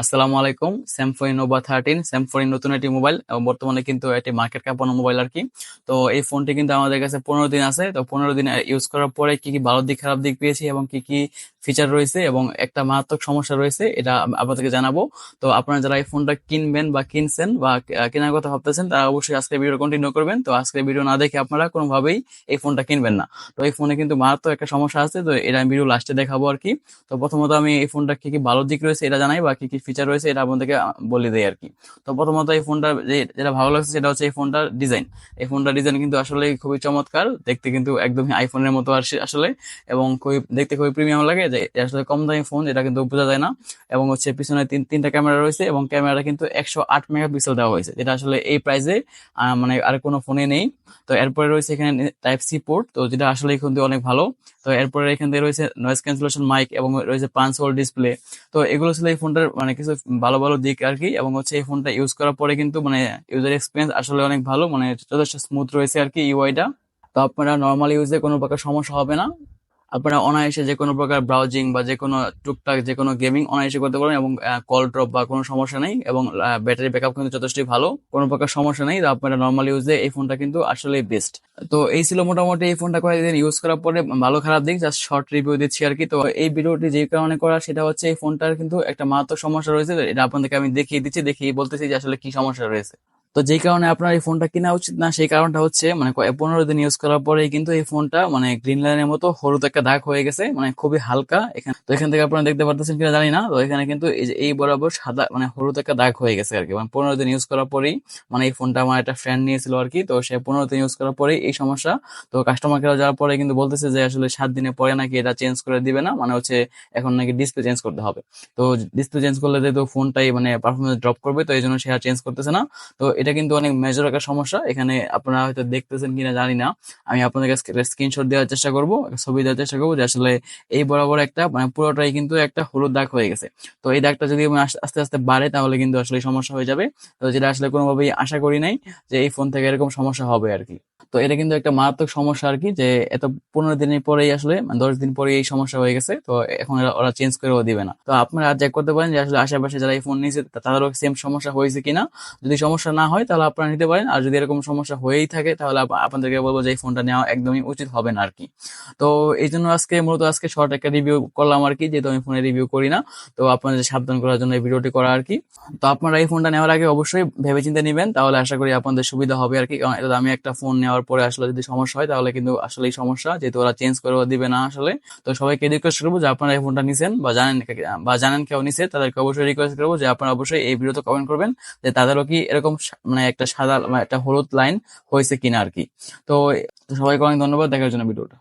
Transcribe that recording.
আসসালামু আলাইকুম। স্যামফোন Nova thirteen স্যামফোন নতুন একটি মোবাইল এবং বর্তমানে কিন্তু একটি মার্কেট কাঁপানো মোবাইল আর কি। তো এই ফোনটি কিন্তু আমাদের কাছে পনেরো দিন আছে। তো পনেরো দিন ইউজ করার পরে কি কি ভালো দিক, খারাপ দিক পেয়েছি এবং কি কি ফিচার রয়েছে এবং একটা মারাত্মক সমস্যা রয়েছে, এটা আপনাদেরকে জানাব। তো আপনারা যারা এই ফোনটা কিনবেন বা কিনছেন বা কেনার কথা ভাবতেছেন, তারা অবশ্যই আজকে ভিডিও কন্টিনিউ করবেন। তো আজকে ভিডিও না দেখে আপনারা কোনোভাবেই এই ফোনটা কিনবেন না। তো এই ফোনে কিন্তু মারাত্মক একটা সমস্যা আছে। তো এটা আমি ভিডিও লাস্টে দেখাবো আর কি। তো প্রথমত আমি এই ফোনটা কি কি ভালো দিক রয়েছে, এটা জানাই বা কি কি ফিচার রয়েছে, এটা আপনাদেরকে বলে দেয় আর কি তো প্রথমত এই ফোনটা যেটা ভালো লাগছে সেটা হচ্ছে এই ফোনটার ডিজাইন এই ফোনটার ডিজাইন কিন্তু আসলে খুবই চমৎকার। দেখতে কিন্তু একদমই আইফোনের মতো আসে আসলে, এবং খুবই, দেখতে খুবই প্রিমিয়াম লাগে। যে আসলে কম দামি ফোন এটা কিন্তু বোঝা যায় না। এবং হচ্ছে পিছনে তিন, তিনটা ক্যামেরা রয়েছে, এবং ক্যামেরাটা কিন্তু একশো আট মেগাপিক্সেল দেওয়া হয়েছে, যেটা আসলে এই প্রাইসে মানে আর কোনো ফোনে নেই। তো এরপরে রয়েছে এখানে টাইপ সি পোর্ট তো যেটা আসলে কিন্তু অনেক ভালো। তো এরপরে এখান থেকে রয়েছে নয়েজ ক্যান্সেলেশন মাইক এবং রয়েছে পাঁচ হোল ডিসপ্লে তো এগুলো ছিল এই ফোনটার মানে কিছু ভালো ভালো দিক আর কি এবং হচ্ছে এই ফোনটা ইউজ করার পরে কিন্তু মানে ইউজার এক্সপিরিয়েন্স আসলে অনেক ভালো মানে যথেষ্ট স্মুথ রয়েছে আর কি ইউআইটা তো আপনারা নর্মাল ইউজে কোনো প্রকার সমস্যা হবে না। আপনারা অনায়াসে যে কোনো প্রকার ব্রাউজিং বা যে কোনো টুকটাক যে কোনো গেমিং অনায়াসে করতে পারবেন এবং কল ড্রপ বা কোনো সমস্যা নেই এবং ব্যাটারি ব্যাকআপ কিন্তু যথেষ্টই ভালো। কোনো প্রকার সমস্যা নেই। আপনারা নর্মাল ইউজে এই ফোনটা কিন্তু আসলে বেস্ট তো এই ছিল মোটামুটি এই ফোনটা কয়েকদিন ইউজ করার পরে ভালো খারাপ দিক জাস্ট শর্ট রিভিউ দিচ্ছি আর কি। তো এই ভিডিওটি যে কারণে করা সেটা হচ্ছে এই ফোনটার কিন্তু একটা মারাত্মক সমস্যা রয়েছে। এটা আপনাদেরকে আমি দেখিয়ে দিচ্ছি, দেখিয়ে বলতেছি যে আসলে কি সমস্যা রয়েছে। তো যেই কারণে আপনার এই ফোনটা কেনা উচিত না, সেই কারণটা হচ্ছে মানে পনেরো দিন ইউজ করার পরেই কিন্তু এই ফোনটা মানে গ্রিন লাইনের মতো হলুদ একটা দাগ হয়ে গেছে মানে খুবই হালকা এখানে তো এখান থেকে আপনারা দেখতে পারতেছেন কিনা জানি না, তো এখানে কিন্তু এই এই বরাবর সাদা মানে হলুদ একটা দাগ হয়ে গেছে আর কি মানে পনেরো দিন ইউজ করার পরেই মানে এই ফোনটা আমার একটা ফ্রেন্ড নিয়েছিল আর কি তো সে পনেরো দিন ইউজ করার পরেই এই সমস্যা, তো কাস্টমার কেয়ার যাওয়ার পরে কিন্তু বলতেছে যে আসলে সাত দিনের পরে নাকি এটা চেঞ্জ করে দিবে না মানে হচ্ছে এখন নাকি ডিসপ্লে চেঞ্জ করতে হবে। তো ডিসপ্লে চেঞ্জ করলে যেহেতু ফোনটাই মানে পারফরমেন্স ড্রপ করবে, তো এই জন্য সে আর চেঞ্জ করতেছে না। তো এটা কিন্তু অনেক মেজর একটা সমস্যা। এখানে আপনারা হয়তো দেখতেছেন কিনা জানি না। আমি আপনাদেরকে স্ক্রিনশট দেওয়ার চেষ্টা করব, ছবি দেওয়ার চেষ্টা করব যে আসলে এই বরাবর একটা মানে পুরোটাই কিন্তু একটা হলুদ দাগ হয়ে গেছে। তো এই দাগটা যদি আস্তে আস্তে বাড়ে তাহলে কিন্তু আসলে সমস্যা হয়ে যাবে। তো যেটা আসলে কোনোভাবেই আশা করি নাই যে এই ফোন থেকে এরকম সমস্যা হবে আর কি। তো এটা কিন্তু একটা মারাত্মক সমস্যা আর কি যে এত পনেরো দিনের পরেই আসলে মানে দশ দিন পরে এই সমস্যা হয়ে গেছে, তো এখন ওরা চেঞ্জ করেও দিবে না। তো আপনারা চেক করতে পারেন যে আসলে আশেপাশে যারা এই ফোন নিয়েছে তাদেরও সেম সমস্যা হয়েছে কিনা? যদি সমস্যা না হয় তাহলে আপনারা নিতে পারেন, আর যদি এরকম সমস্যা হয়েই থাকে তাহলে আপনাদেরকে বলব যে এই ফোনটা নেওয়া একদমই উচিত হবে না আর কি তো এই জন্য আজকে, মূলত আজকে শর্ট একটা রিভিউ করলাম আর কি যেহেতু আমি ফোনে রিভিউ করি না, তো আপনাদের সাবধান করার জন্য এই ভিডিওটি করা আর কি তো আপনারা এই ফোনটা নেওয়ার আগে অবশ্যই ভেবে চিন্তে নেবেন, তাহলে আশা করি আপনাদের সুবিধা হবে আর কি কারণ এটা আমি একটা ফোন নেওয়ার পরে আসলে যদি সমস্যা হয়, তাহলে কিন্তু আসলে এই সমস্যা, যেহেতু ওরা চেঞ্জ করে দিবে না আসলে। তো সবাইকে রিকোয়েস্ট করব যে আপনারা এই ফোনটা নিছেন বা জানেন বা জানেন কেউ নিছে, তাদেরকে অবশ্যই রিকোয়েস্ট করব যে আপনারা অবশ্যই এই ভিডিওতে কমেন্ট করবেন, যে তাদেরও কি এরকম মানে একটা সাদা মানে একটা হলুদ লাইন হয়েছে কিনা আর কি। তো তো সবাইকে অনেক ধন্যবাদ, দেখার জন্য ভিডিওটা।